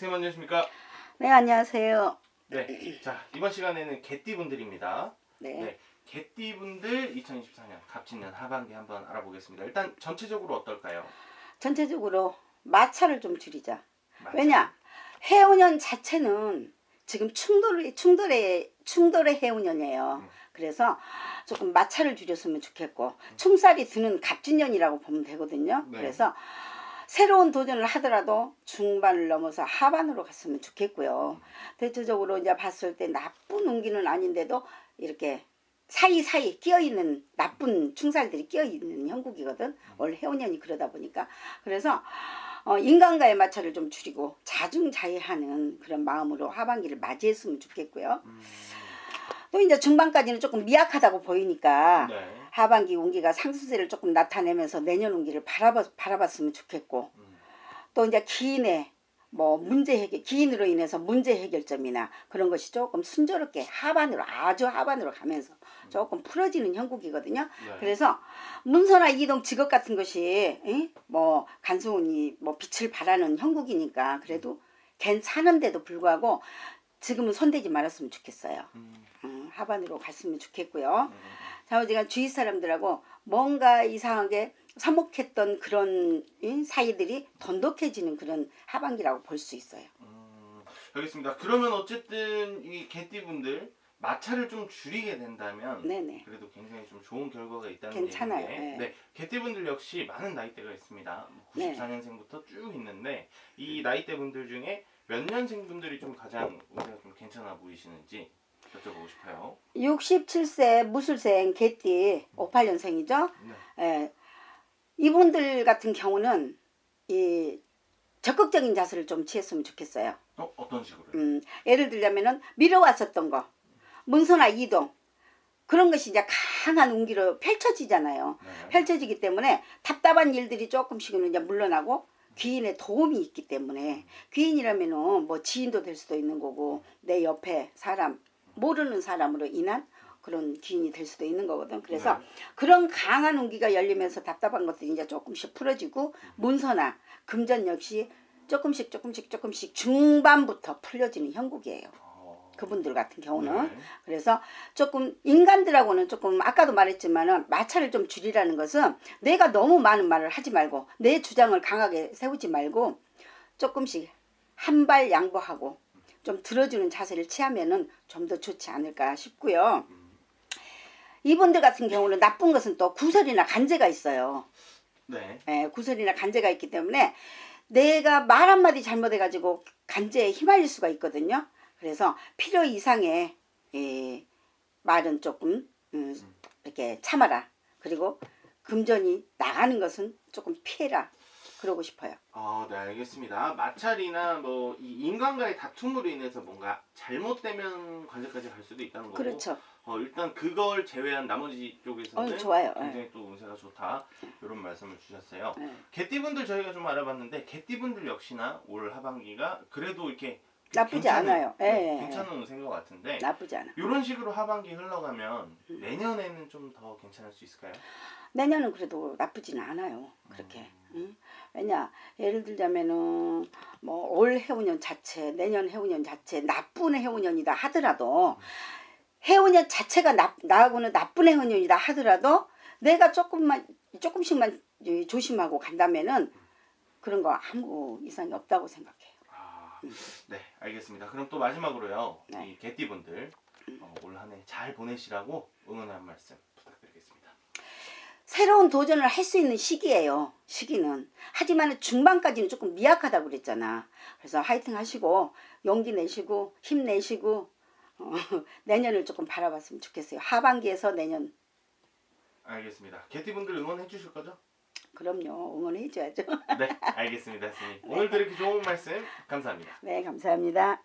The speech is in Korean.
선생님 안녕하십니까? 네, 안녕하세요. 네. 자, 이번 시간에는 개띠분들입니다. 네. 네. 개띠분들 2024년 갑진년 하반기 한번 알아보겠습니다. 일단 전체적으로 어떨까요? 전체적으로 마찰을 좀 줄이자. 마찰. 왜냐? 해운년 자체는 지금 충돌의 충돌의 충돌의 해운년이에요. 음. 그래서 조금 마찰을 줄였으면 좋겠고 충살이 드는 갑진년이라고 보면 되거든요. 네. 그래서 새로운 도전을 하더라도 중반을 넘어서 하반으로 갔으면 좋겠고요. 대체적으로 이제 봤을 때 나쁜 운기는 아닌데도 이렇게 사이사이 끼어있는 나쁜 충살들이 끼어있는 형국이거든. 원래 해운년이 그러다 보니까. 그래서 어, 인간과의 마찰을 좀 줄이고 자중자애하는 그런 마음으로 하반기를 맞이했으면 좋겠고요. 음, 또 이제 중반까지는 조금 미약하다고 보이니까 네. 하반기 운기가 상승세를 조금 나타내면서 내년 운기를 바라봤, 바라봤으면 좋겠고 음, 또 이제 기인의 뭐 문제 해결 기인으로 인해서 문제 해결점이나 그런 것이 조금 순조롭게 하반으로 아주 하반으로 가면서 조금 풀어지는 형국이거든요. 네. 그래서 문서나 이동 직업 같은 것이 에? 뭐 간수운이 뭐 빛을 발하는 형국이니까 그래도 괜찮은데도 불구하고 지금은 손대지 말았으면 좋겠어요. 음, 음, 하반으로 갔으면 좋겠고요. 음, 자, 제가 주위 사람들하고 뭔가 이상하게 서먹했던 그런 이 사이들이 돈독해지는 그런 하반기라고 볼 수 있어요. 음, 알겠습니다. 그러면 어쨌든 이 개띠분들 마찰을 좀 줄이게 된다면 네네. 그래도 굉장히 좀 좋은 결과가 있다는 괜찮아요. 얘기인데 네. 네. 개띠분들 역시 많은 나이대가 있습니다. 네. 94년생부터 쭉 있는데 이 나이대 분들 중에 몇 년생 분들이 좀 가장 운세가 좀 괜찮아 보이시는지 여쭤보고 싶어요. 67세 무술생 개띠 58년생이죠. 네. 예. 이분들 같은 경우는 이 적극적인 자세를 좀 취했으면 좋겠어요. 어, 어떤 식으로요? 음, 예를 들자면은 미뤄왔었던 거, 문서나 이동 그런 것이 이제 강한 운기로 펼쳐지잖아요. 네. 펼쳐지기 때문에 답답한 일들이 조금씩은 이제 물러나고 귀인의 도움이 있기 때문에 귀인이라면은 뭐 지인도 될 수도 있는 거고 내 옆에 사람 모르는 사람으로 인한 그런 귀인이 될 수도 있는 거거든. 그래서 네. 그런 강한 운기가 열리면서 답답한 것들이 이제 조금씩 풀어지고 문서나 금전 역시 조금씩 조금씩 조금씩 중반부터 풀려지는 형국이에요. 어, 그분들 같은 경우는 네. 그래서 조금 인간들하고는 조금 아까도 말했지만은 마찰을 좀 줄이라는 것은 내가 너무 많은 말을 하지 말고 내 주장을 강하게 세우지 말고 조금씩 한 발 양보하고 좀 들어주는 자세를 취하면은 좀 더 좋지 않을까 싶고요. 이분들 같은 경우는 나쁜 것은 또 구설이나 간제가 있어요. 네. 예, 구설이나 간제가 있기 때문에 내가 말 한마디 잘못해가지고 간제에 휘말릴 수가 있거든요. 그래서 필요 이상의 예, 말은 조금 음, 이렇게 참아라. 그리고 금전이 나가는 것은 조금 피해라. 그러고 싶어요. 아, 네, 알겠습니다. 마찰이나 뭐 이 인간과의 다툼으로 인해서 뭔가 잘못되면 관제까지 갈 수도 있다는 거고. 그렇죠. 어, 일단 그걸 제외한 나머지 쪽에서는 어, 좋아요. 굉장히 또 운세가 좋다 이런 말씀을 주셨어요. 예. 개띠분들 저희가 좀 알아봤는데 개띠분들 역시나 올 하반기가 그래도 이렇게 나쁘지 괜찮은, 않아요. 예, 네, 예, 예. 괜찮은 운세인 것 같은데 나쁘지 않아. 이런 식으로 하반기 흘러가면 음. 내년에는 좀 더 괜찮을 수 있을까요? 내년은 그래도 나쁘지는 않아요. 그렇게. 응? 왜냐 예를 들자면은 뭐 올 해운년 자체, 내년 해운년 자체 나쁜 해운년이다 하더라도 해운년 자체가 나, 나하고는 나쁜 해운년이다 하더라도 내가 조금만 조금씩만 이- 조심하고 간다면은 그런 거 아무 이상이 없다고 생각해요. 아, 네, 알겠습니다. 그럼 또 마지막으로요, 네. 이 개띠분들 어, 올 한 해 잘 보내시라고 응원의 한 말씀 부탁드리겠습니다. 새로운 도전을 할 수 있는 시기예요. 시기는. 하지만 중반까지는 조금 미약하다고 그랬잖아. 그래서 화이팅 하시고 용기 내시고 힘 내시고 어, 내년을 조금 바라봤으면 좋겠어요. 하반기에서 내년 알겠습니다. 개띠분들 응원해 주실 거죠? 그럼요. 응원해 줘야죠. 네, 알겠습니다, 선생님. 오늘도 이렇게 좋은 말씀 감사합니다. 네, 감사합니다.